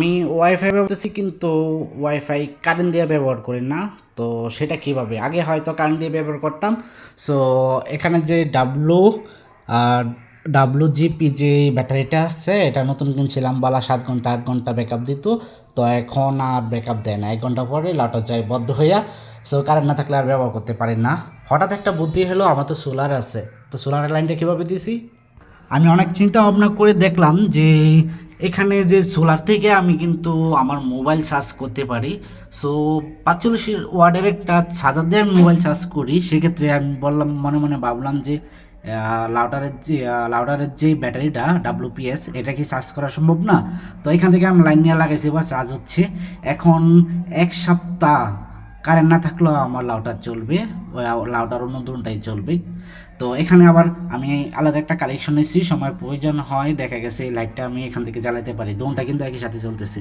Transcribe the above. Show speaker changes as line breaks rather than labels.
আমি ওয়াইফাই ব্যবহার কিন্তু ওয়াইফাই কারেন্ট দিয়ে ব্যবহার করি না। তো সেটা কীভাবে? আগে হয়তো কারেন্ট দিয়ে ব্যবহার করতাম। সো এখানে যে ডাব্লু আর ডাব্লু জিপি যে ব্যাটারিটা আছে, এটা নতুন কিনছিলাম বালা সাত ঘণ্টা, আট ঘণ্টা ব্যাকআপ দিত। তো এখন আর ব্যাকআপ দেয় না। এক ঘণ্টা পরে লাউটা যায় বদ্ধ হইয়া সো কারেন্ট না থাকলে আর ব্যবহার করতে পারি না। হঠাৎ একটা বুদ্ধি হলো, আমার তো সোলার আছে। তো সোলারের লাইনটা কীভাবে দিছি? আমি অনেক চিন্তা ভাবনা করে দেখলাম যে এখানে যে সোলার থেকে আমি কিন্তু আমার মোবাইল চার্জ করতে পারি। সো পাঁচচল্লিশ ওয়ার্ডের একটা চার্জার দিয়ে আমি মোবাইল চার্জ করি। সেক্ষেত্রে আমি বললাম, মনে মনে ভাবলাম যে লাউডারের যে লাউডারের যে ব্যাটারিটা ডাব্লুপিএস এটা কি চার্জ করা সম্ভব না? তো এখান থেকে আমি লাইন নিয়ে লাগাইছি বা চার্জ হচ্ছে। এখন এক সপ্তাহ কারেন্ট না থাকলেও আমার লাউটার চলবে, ওই লাউটার অন্য ধরনটাই চলবে। তো এখানে আবার আমি আলাদা একটা কালেকশন নিচ্ছি সময় প্রয়োজন হয়, দেখা গেছে এই লাইটটা আমি এখান থেকে জ্বালাতে পারি দোনটা কিন্তু একই সাথে চলতেছে।